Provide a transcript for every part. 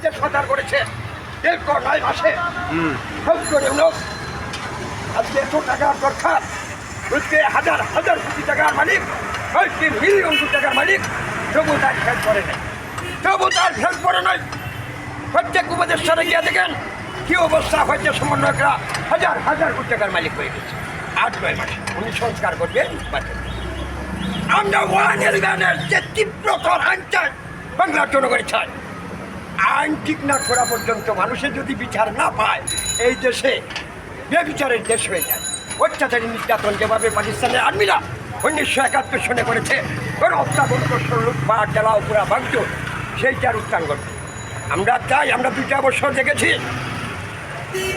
বিদেশ পাচার করেছে। দীর্ঘ নয় মাসে। খোঁজ করে আজকে এত টাকার দরকার। আজকে হাজার হাজার কোটি টাকার মালিক। কয়েকটি মিলিয়ন কোটি টাকার মালিক। তবু তার ফেল করে নাই। তবু তার ফেল করে নাই। প্রত্যেক উপদেষ্টারে গিয়ে দেখেন কি অবস্থা হয়েছে সমন্বয়করা। হাজার হাজার কোটি টাকার মালিক হয়ে গেছে। আট নয় মাসে। উনি সংস্কার করবেন বাঁচেন আমরা ওয়ানের গানের যে তীব্রতর আইন চাই বাংলার জনগণের চাই। আইন ঠিক না করা পর্যন্ত মানুষের যদি বিচার না পায়, এই দেশে বেবিচারের দেশ হয়ে যায়। অত্যাচারী নির্যাতন যেভাবে পাকিস্তানের আর্মিরা উনিশশো একাত্তর সনে করেছে, কোনো হত্যাবন্ধ লুটপাট জ্বালাও পুরা ভাঙচ সেইটার উত্থান করবে আমরা চাই, আমরা দুইটা বছর দেখেছি।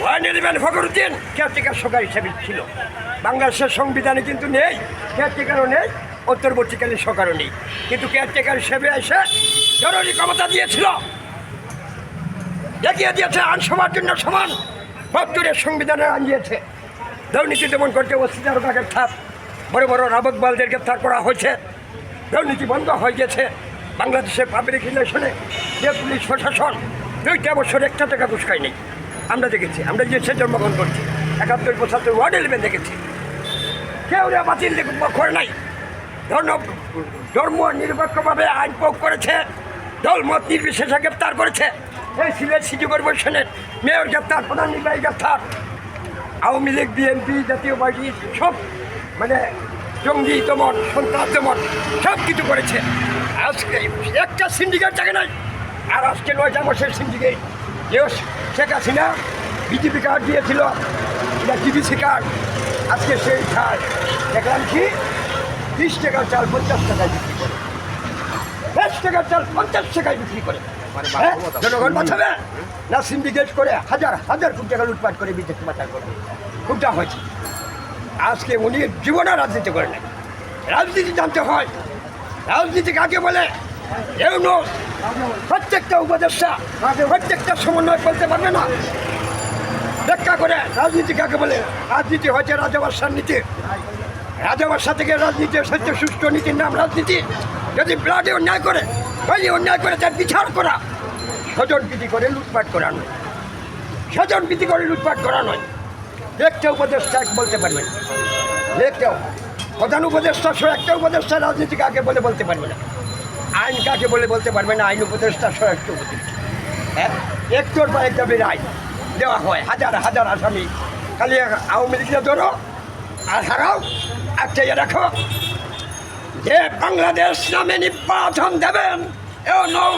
ওয়ান ইলেভেন ফখরুদ্দিন কেয়ারটেকার সরকার হিসেবে ছিল। বাংলাদেশের সংবিধানে কিন্তু নেই, কেয়ারটেকারও নেই, অন্তর্বর্তীকালীন সরকারও নেই। কিন্তু কেয়ারটেকার হিসেবে এসে জরুরি ক্ষমতা দিয়েছিল। দেখিয়ে দিয়েছে, আইন সবার জন্য সমান। বত্তরের সংবিধানের আইন দিয়েছে। দুর্নীতি দমন করতে অস্তিত্ব গ্রেপ্তার। বড় বড় রাবকবালদের গ্রেপ্তার করা হয়েছে। দুর্নীতি বন্ধ হয়ে গেছে। বাংলাদেশের পাবলিক রিলেশনে যে পুলিশ প্রশাসন দুইটা বছর একটা টাকা ঘুষকাই নেই আমরা দেখেছি, আমরা যে সে জন্মগ্রহণ করছি। একাত্তর পঁচাত্তর ওয়ার্ড ইলেভেন দেখেছি। কেউ বাতিল করে নাই। ধর্ম ধর্ম নিরপেক্ষভাবে আইন প্রয়োগ করেছে। দলমত নির্বিশেষে গ্রেপ্তার করেছে। এই সিলেট সিটি কর্পোরেশনের মেয়র গ্রেপ্তার, প্রধান নির্বাহী গ্রেপ্তার, আওয়ামী লীগ, বিএনপি, জাতীয় পার্টি, সব মানে জঙ্গি দমন, সন্ত্রাস দমন, সব কিছু করেছে। আজকে একটা সিন্ডিকেট জায়গা নাই। আর আজকে নয়টা মাসের সিন্ডিকেট। কেউ শেখ হাসিনা, বিজেপি কার্ড দিয়েছিল, এটা জিবিসি কার্ড। আজকে সেই ছাড় দেখলাম কি? বিশ টাকার চাল, পঞ্চাশ টাকায় বিক্রি করে। দশ টাকার চাল পঞ্চাশ টাকায় বিক্রি করে। হ্যাঁ? জনগণ বাঁচাবে না সিন্ডিকেট করে হাজার হাজার কোটি টাকা লুটপাট করে বিদেশ পাচার করবে। কোনটা হয়েছে। আজকে উনি জীবনে রাজনীতি করে নাই। রাজনীতি জানতে হয়। রাজনীতি কাকে বলে? এমন প্রত্যেকটা উপদেষ্টা প্রত্যেকটা সমন্বয় করতে পারবে না। ব্যাখ্যা করে রাজনীতি কাকে বলে? রাজনীতি হয়েছে রাজাবাসার নীতি। রাজাবাসা থেকে রাজনীতি সত্য সুষ্ঠু নীতির নাম রাজনীতি। যদি ব্লাডে অন্যায় করে ওই অন্যায় করে তার বিচার করা। স্বজন বিধি করে লুটপাট করা নয় স্বজন বিধি করে লুটপাট করা নয় একটা উপদেষ্টা এক বলতে পারবেন। একটাও প্রধান উপদেষ্টা সহ একটা উপদেষ্টা রাজনীতি কাকে বলে বলতে পারবে না। আইন কাকে বলে বলতে পারবে না, আইন উপদেষ্টা সহ একটা উপদেষ্টা। হ্যাঁ? একটোর পর একটা বের আইন দেওয়া হয়, হাজার হাজার আসামি। খালি আওয়ামী লীগরা ধরো, আর হারাও একটা ইয়ে রাখো। যে বাংলাদেশ নামে নির্বাচন দেবেন এ নৌ